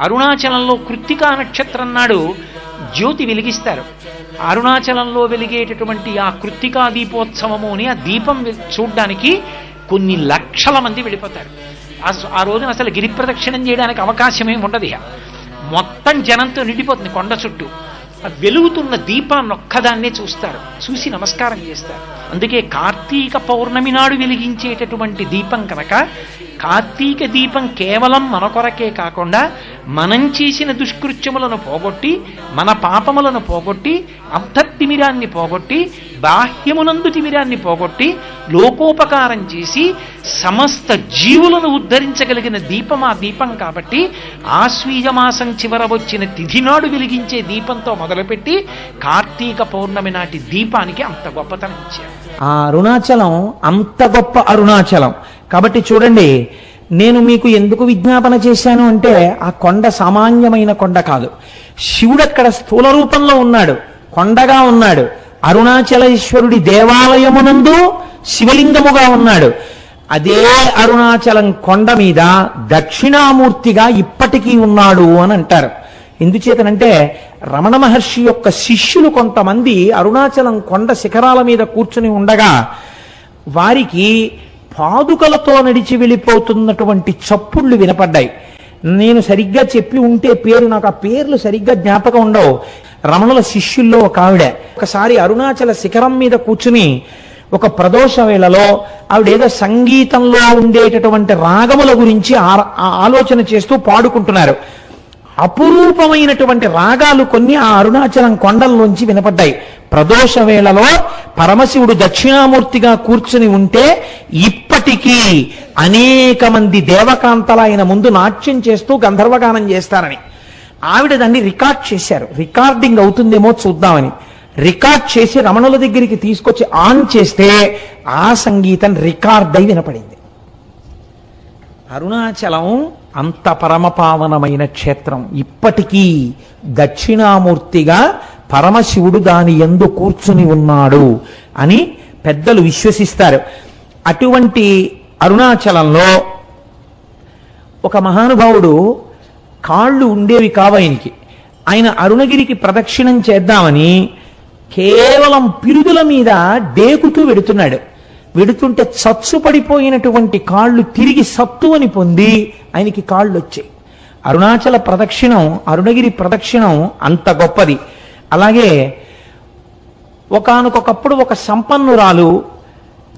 అరుణాచలంలో కృత్తికా నక్షత్రం నాడు జ్యోతి వెలిగిస్తారు. అరుణాచలంలో వెలిగేటటువంటి ఆ కృత్తికా దీపోత్సవము అని ఆ దీపం చూడ్డానికి కొన్ని లక్షల మంది వెళ్ళిపోతారు. ఆ ఆ రోజున అసలు గిరి ప్రదక్షిణం చేయడానికి అవకాశం ఏమి ఉండదు ఇక. మొత్తం జనంతో నిండిపోతుంది కొండ చుట్టూ. ఆ వెలుగుతున్న దీపాన్ని ఒక్కదాన్నే చూస్తారు. చూసి నమస్కారం చేస్తారు. అందుకే కార్తీక పౌర్ణమి నాడు వెలిగించేటటువంటి దీపం కనుక కార్తీక దీపం కేవలం మన కొరకే కాకుండా మనం చేసిన దుష్కృత్యములను పోగొట్టి మన పాపములను పోగొట్టి అంతర్తిమిరాన్ని పోగొట్టి బాహ్యమునందు తిమిరాన్ని పోగొట్టి లోకోపకారం చేసి సమస్త జీవులను ఉద్ధరించగలిగిన దీపం ఆ దీపం కాబట్టి ఆశ్వీజ మాసం చివర వచ్చిన తిథినాడు వెలిగించే దీపంతో మొదలుపెట్టి కార్తీక పౌర్ణమి నాటి దీపానికి అంత గొప్పతనం ఇచ్చారు. ఆ అరుణాచలం అంత గొప్ప అరుణాచలం. కాబట్టి చూడండి నేను మీకు ఎందుకు విజ్ఞాపన చేశాను అంటే ఆ కొండ సామాన్యమైన కొండ కాదు. శివుడు అక్కడ స్థూల రూపంలో ఉన్నాడు. కొండగా ఉన్నాడు. అరుణాచలేశ్వరుడి దేవాలయమునందు శివలింగముగా ఉన్నాడు. అదే అరుణాచలం కొండ మీద దక్షిణామూర్తిగా ఇప్పటికీ ఉన్నాడు అని అంటారు. ఎందుచేతనంటే రమణ మహర్షి యొక్క శిష్యులు కొంతమంది అరుణాచలం కొండ శిఖరాల మీద కూర్చుని ఉండగా వారికి పాదుకలతో నడిచి వెళ్ళిపోతున్నటువంటి చప్పుళ్ళు వినపడ్డాయి. నేను సరిగ్గా చెప్పి ఉంటే పేరు నాకు ఆ పేర్లు సరిగ్గా జ్ఞాపకం ఉండవు. రమణుల శిష్యుల్లో ఒక ఆవిడ. ఒకసారి అరుణాచల శిఖరం మీద కూర్చుని ఒక ప్రదోష వేళలో ఆవిడేదో సంగీతంలో ఉండేటటువంటి రాగముల గురించి ఆ ఆలోచన చేస్తూ పాడుకుంటున్నారు. అపురూపమైనటువంటి రాగాలు కొన్ని ఆ అరుణాచలం కొండల్లోంచి వినపడ్డాయి. ప్రదోష వేళలో పరమశివుడు దక్షిణామూర్తిగా కూర్చుని ఉంటే ఇప్పటికీ అనేక మంది దేవకాంతల ఆయన ముందు నాట్యం చేస్తూ గంధర్వగానం చేస్తారని. ఆవిడ దాన్ని రికార్డ్ చేశారు. రికార్డింగ్ అవుతుందేమో చూద్దామని. రికార్డ్ చేసి రమణుల దగ్గరికి తీసుకొచ్చి ఆన్ చేస్తే ఆ సంగీతం రికార్డ్ అయి వినపడింది. అరుణాచలం అంత పరమపావనమైన క్షేత్రం. ఇప్పటికీ దక్షిణామూర్తిగా పరమశివుడు దాని ఎందు కూర్చుని ఉన్నాడు అని పెద్దలు విశ్వసిస్తారు. అటువంటి అరుణాచలంలో ఒక మహానుభావుడు కాళ్ళు ఉండేవి కావు ఆయనకి. ఆయన అరుణగిరికి ప్రదక్షిణం చేద్దామని కేవలం పిరుదుల మీద డేకుతూ వెడుతున్నాడు. వెడుతుంటే చచ్చు పడిపోయినటువంటి కాళ్ళు తిరిగి సత్తువని పొంది ఆయనకి కాళ్ళు వచ్చాయి అరుణాచల ప్రదక్షిణం అరుణగిరి ప్రదక్షిణం అంత గొప్పది. అలాగే ఒకనకొకప్పుడు ఒక సంపన్నురాలు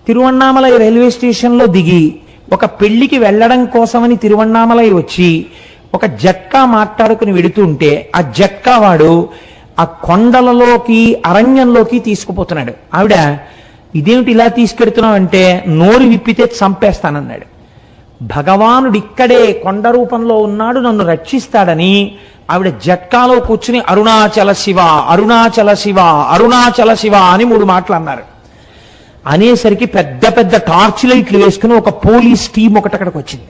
తిరువన్నామలై రైల్వే స్టేషన్లో దిగి ఒక పెళ్ళికి వెళ్ళడం కోసమని తిరువన్నామలై వచ్చి ఒక జట్కా మాట్లాడుకుని వెడుతుంటే ఆ జట్కా వాడు ఆ కొండలలోకి అరణ్యంలోకి తీసుకుపోతున్నాడు. ఆవిడ ఇదేమిటి ఇలా తీసుకెడుతున్నావు అంటే నోరు విప్పితే చంపేస్తానన్నాడు. భగవానుడిక్కడే కొండ రూపంలో ఉన్నాడు నన్ను రక్షిస్తాడని ఆవిడ జట్కాలో కూర్చుని అరుణాచల శివ అరుణాచల శివ అరుణాచల శివ అని మూడు మాటలు అన్నారు. అనేసరికి పెద్ద పెద్ద టార్చ్ లైట్లు వేసుకుని ఒక పోలీస్ టీం ఒకటి అక్కడికి వచ్చింది.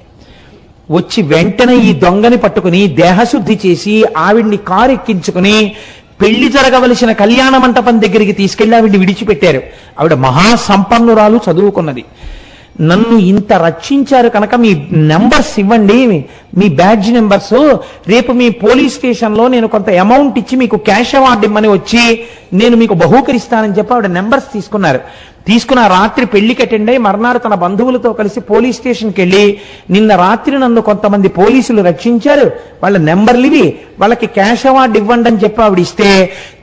వచ్చి వెంటనే ఈ దొంగని పట్టుకుని దేహశుద్ధి చేసి ఆవిడ్ని కారు ఎక్కించుకుని పెళ్ళి జరగవలసిన కళ్యాణ మంటపం దగ్గరికి తీసుకెళ్ళి ఆవిడ్ని విడిచిపెట్టారు. ఆవిడ మహాసంపన్నురాలు చదువుకున్నది. నన్ను ఇంత రక్షించారు కనుక మీ నెంబర్స్ ఇవ్వండి మీ బ్యాడ్జ్ నెంబర్స్. రేపు మీ పోలీస్ స్టేషన్లో నేను కొంత అమౌంట్ ఇచ్చి మీకు క్యాష్ అవార్డు ఇమ్మని వచ్చి నేను మీకు బహూకరిస్తానని చెప్పి ఆవిడ నెంబర్స్ తీసుకున్నారు. తీసుకున్న రాత్రి పెళ్ళికి అటెండ్ అయి మర్నాడు తన బంధువులతో కలిసి పోలీస్ స్టేషన్కి వెళ్ళి నిన్న రాత్రి నన్ను కొంతమంది పోలీసులు రక్షించారు. వాళ్ళ నెంబర్లు ఇవి. వాళ్ళకి క్యాష్ అవార్డు ఇవ్వండి అని చెప్పి ఆవిడ ఇస్తే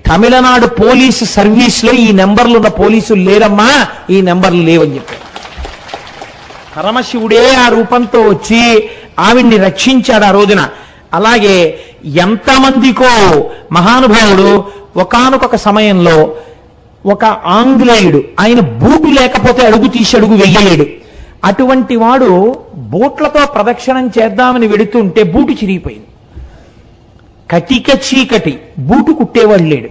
తమిళనాడు పోలీసు సర్వీస్లో ఈ నెంబర్లు ఉన్న పోలీసులు లేరమ్మా ఈ నెంబర్లు లేవని చెప్పారు. పరమశివుడే ఆ రూపంతో వచ్చి ఆవిడ్ని రక్షించాడు ఆ రోజున. అలాగే ఎంతమందికో మహానుభావుడు ఒకానొక సమయంలో ఒక ఆంగ్లేయుడు ఆయన బూటు లేకపోతే అడుగు తీసి అడుగు వెయ్యలేడు అటువంటి వాడు బూట్లతో ప్రదక్షిణం చేద్దామని వెడుతుంటే బూటు చిరిగిపోయింది. కటిక చీకటి బూటు కుట్టేవాడు లేడు.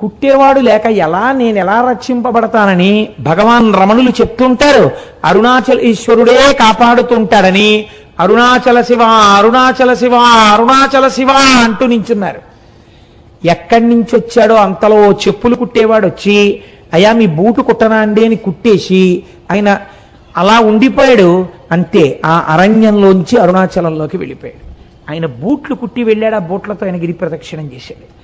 కుట్టేవాడు లేక ఎలా నేను ఎలా రక్షింపబడతానని భగవాన్ రమణులు చెప్తుంటారు. అరుణాచల ఈశ్వరుడే కాపాడుతుంటాడని అరుణాచల శివ అరుణాచల శివ అరుణాచల శివ అంటూ నించున్నారు. ఎక్కడి నుంచి వచ్చాడో అంతలో చెప్పులు కుట్టేవాడు వచ్చి అయ్యా మీ బూటు కుట్టనా అండి? అని కుట్టేసి ఆయన అలా ఉండిపోయాడు. అంతే ఆ అరణ్యంలోంచి అరుణాచలంలోకి వెళ్ళిపోయాడు. ఆయన బూట్లు కుట్టి వెళ్ళాడు ఆ బూట్లతో ఆయన గిరి ప్రదక్షిణం చేశాడు.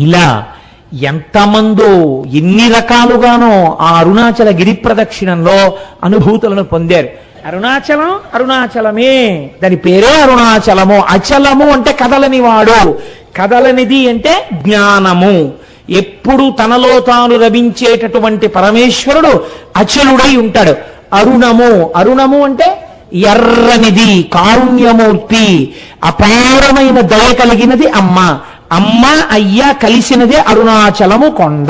ఇలా ఎంతమందో ఎన్ని రకాలుగానో ఆ అరుణాచల గిరి ప్రదక్షిణంలో అనుభూతులను పొందారు. అరుణాచలం అరుణాచలమే. దాని పేరే అరుణాచలము. అచలము అంటే కదలని వాడు. కదలనిది అంటే జ్ఞానము. ఎప్పుడు తనలో తాను లభించేటటువంటి పరమేశ్వరుడు అచలుడై ఉంటాడు. అరుణము. అరుణము అంటే ఎర్రనిది కారుణ్యమూర్తి అపారమైన దయ కలిగినది అమ్మ. అమ్మ అయ్య కలిసినదే అరుణాచలము కొండ.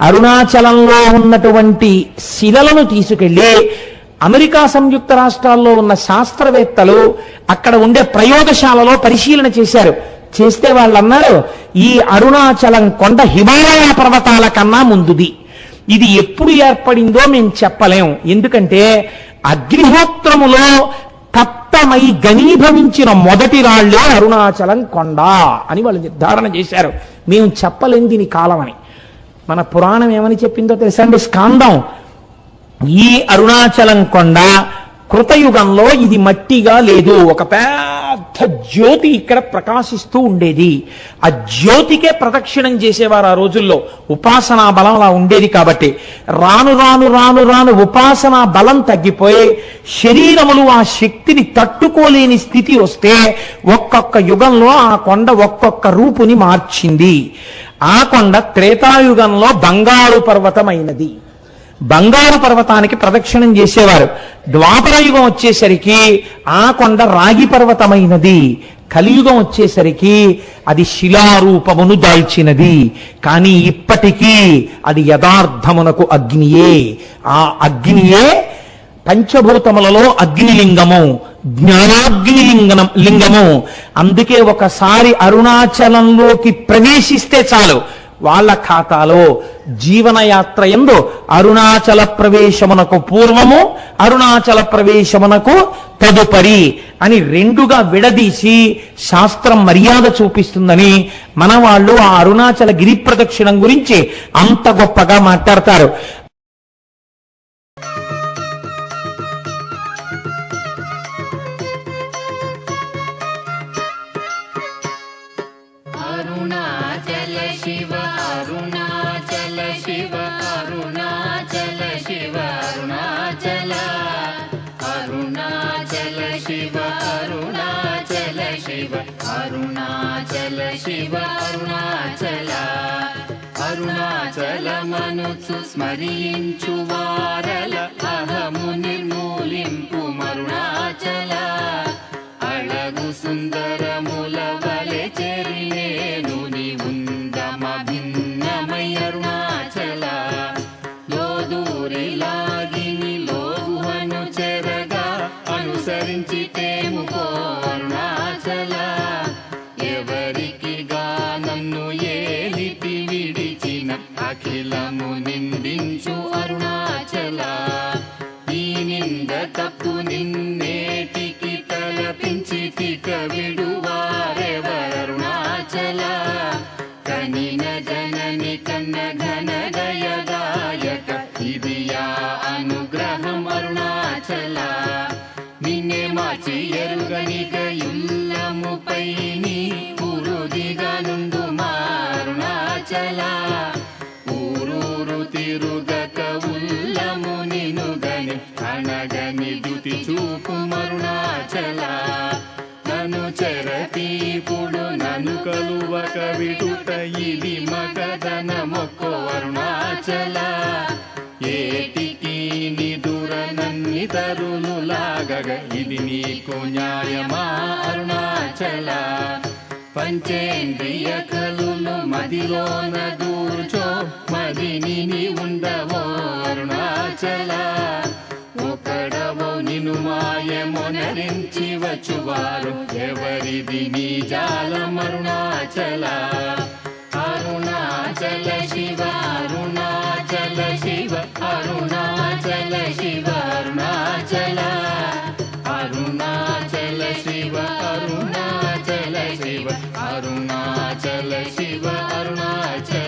అరుణాచలంలో ఉన్నటువంటి శిలలను తీసుకెళ్ళి అమెరికా సంయుక్త రాష్ట్రాల్లో ఉన్న శాస్త్రవేత్తలు అక్కడ ఉండే ప్రయోగశాలలో పరిశీలన చేశారు. చేస్తే వాళ్ళు అన్నారు ఈ అరుణాచలం కొండ హిమాలయ పర్వతాల కన్నా ముందుది. ఇది ఎప్పుడు ఏర్పడిందో మేము చెప్పలేం. ఎందుకంటే అగ్నిహోత్రములో తప్ప తప్తమై గనీభవించిన మొదటి రాళ్ళే అరుణాచలం కొండ అని వాళ్ళు నిర్ధారణ చేశారు. మేము చెప్పలేం దీని కాలమని మన పురాణం ఏమని చెప్పిందో తెలుసండి స్కాందం. ఈ అరుణాచలం కొండ కృతయుగంలో ఇది మట్టిగా లేదు. ఒక పెద్ద జ్యోతి ఇక్కడ ప్రకాశిస్తూ ఉండేది. ఆ జ్యోతికే ప్రదక్షిణం చేసేవారు ఆ రోజుల్లో. ఉపాసనా బలం అలా ఉండేది కాబట్టి. రాను రాను రాను రాను ఉపాసనా బలం తగ్గిపోయి శరీరములు ఆ శక్తిని తట్టుకోలేని స్థితి వస్తే ఒక్కొక్క యుగంలో ఆ కొండ ఒక్కొక్క రూపుని మార్చింది. ఆ కొండ త్రేతాయుగంలో బంగారు పర్వతమైనది. బంగారు పర్వతానికి ప్రదక్షిణం చేసేవారు. ద్వాపర యుగం వచ్చేసరికి ఆ కొండ రాగి పర్వతమైనది. కలియుగం వచ్చేసరికి అది శిలారూపమును దాల్చినది. కానీ ఇప్పటికీ అది యథార్థమునకు అగ్నియే. ఆ అగ్నియే పంచభూతములలో అగ్నిలింగము జ్ఞానాగ్ని లింగనం లింగము. అందుకే ఒకసారి అరుణాచలంలోకి ప్రవేశిస్తే చాలు. వాళ్ళ ఖాతాలో జీవనయాత్ర ఎందు అరుణాచల ప్రవేశమునకు పూర్వము అరుణాచల ప్రవేశమునకు తదుపరి అని రెండుగా విడదీసి శాస్త్రం మర్యాద చూపిస్తుందని మన వాళ్ళు ఆ అరుణాచల గిరి ప్రదక్షిణం గురించి అంత గొప్పగా మాట్లాడతారు. शिव अरुणाचल అరుణాచలమనుచు స్మరించు వారల అహము నిర్మూలింపు మరుణాచల అళగు సుందరముల నింద తప్పు నిన్నేటికి తలపించి తిక విడువారెవరుణాచల? కనిన జనని కన్న ఘన దయదాయక ఇది యా అనుగ్రహం అరుణాచల? నిన్నే మార్చి ఎరుగనిక ఇల్లముపై మరుణాచల నన్ను చెరపీపుడు నన్ను కలువక విడుట ఇది మగదన మొక్కో అరుణాచల. ఏటికి నిదుర నన్ని తరులు లాగగ ఇది నీకు న్యాయమా అరుణాచల. పంచేంద్రియ కలులు మదిలోన దూర్చో మదిని ఉండవో అరుణాచల. ఒకడవో నిను మాయమునరించి వచ్చువారు. ఎవరిది నీ జాలం అరుణాచల అరుణాచల శివ అరుణాచల శివ అరుణాచల శివ అరుణాచల. అరుణాచల శివ అరుణాచల శివ అరుణాచల శివ అరుణాచల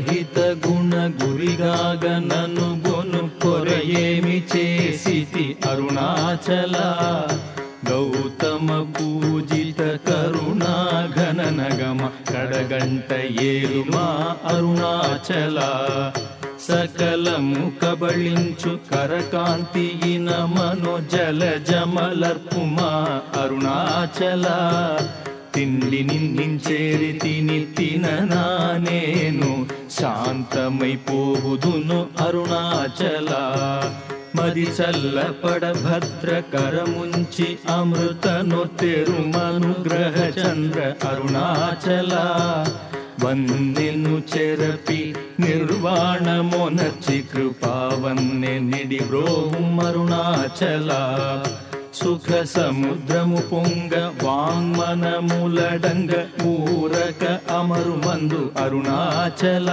రహిత గుణ గురిగాగనను గొను పొరయేమి చేసితి అరుణాచల? గౌతమ పూజిత కరుణా ఘననగమ కడగంట ఏలుమా అరుణాచల. సకలము కబళించు కరకాంతి ఇన జల జమలర్పుమా అరుణాచల. తిండి నిందించేరి తిని తిననా శాంతమైపోవుదును అరుణాచల. మది చల్లపడ భద్రకరముంచి అమృతను తెరుమనుగ్రహ చంద్ర అరుణాచల. వందెను చెరపి నిర్వాణమొనర్చి కృపావన్నె నిడి బ్రోహం అరుణాచల సుఖ సముద్రము పొంగ వాంగ్మనములడంగ ఊరక అమరు మందు అరుణాచల.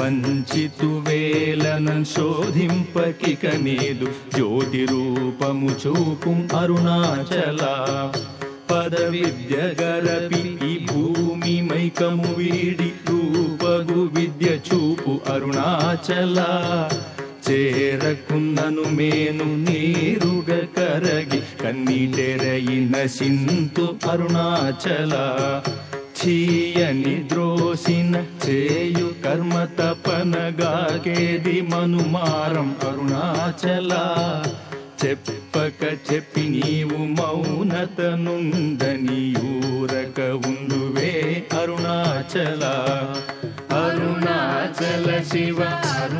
వంచితు వేలనం శోధింపకిక నీదు జ్యోతి రూపము చూపు అరుణాచల. పద విద్య గరపి ఈ భూమి మైకము వీడి రూపగు విద్య చూపు అరుణాచల. చేరకున్నను మేను నీరుగ కరగి కన్నీటెరయిన సింతు అరుణాచల. చీయని ద్రోసిన చేయు కర్మ తపనగాకేది మనుమారం అరుణాచల. చెప్పక చెప్పి నీవు మౌనత నుందని ఊరక ఉండువే అరుణాచల. అరుణాచల శివ అరుణాచల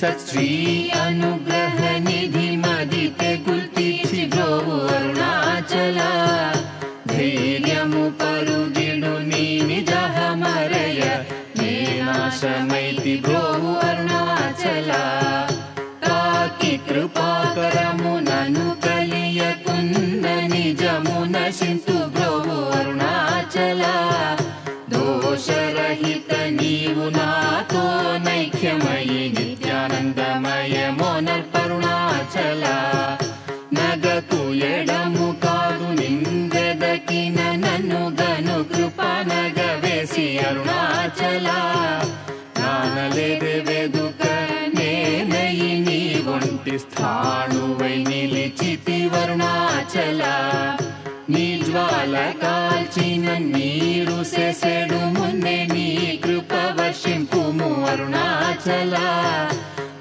सत्श्री अनुग्रह निधि मदि भ्रो वर्णाचलानि मरया समय विभ्रो वर्णाचला కాల్చిన నీరు సెసెడు మున్నే నీ కృప వర్షింపుము అరుణాచల.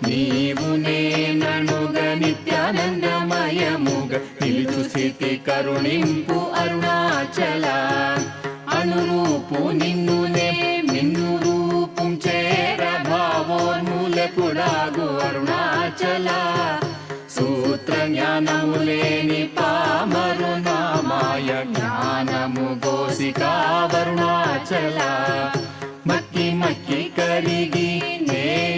నీవు నేననుగ నిత్యానందమయముగ నిలుచు స్థితి కరుణింపు అరుణాచల. అనురూపు నిన్ను నే మిన్ను రూపం చేర భావోన్మూలకుడాగు అరుణాచల. సూత్ర జ్ఞానము లేని పామరు జ్ఞానము వరుణాచల. మక్కి మక్కి కరిగి నే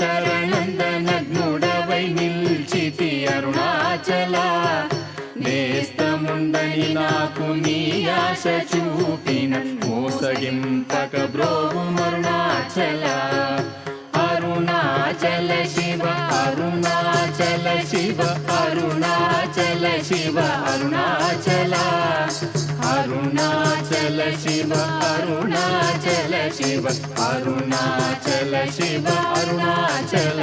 శరణంద నగ్నుడవై నిల్చితి అరుణాచల. నేస్తముండని నాకు నీ ఆశ చూపిన మోసగింపక బ్రోవు మరుణాచల. అరుణాచల శివ అరుణాచల శివ అరుణాచల శివ అరుణాచల. अरुणाचल शिव अरुणाचल शिव अरुणाचल शिव अरुणाचल।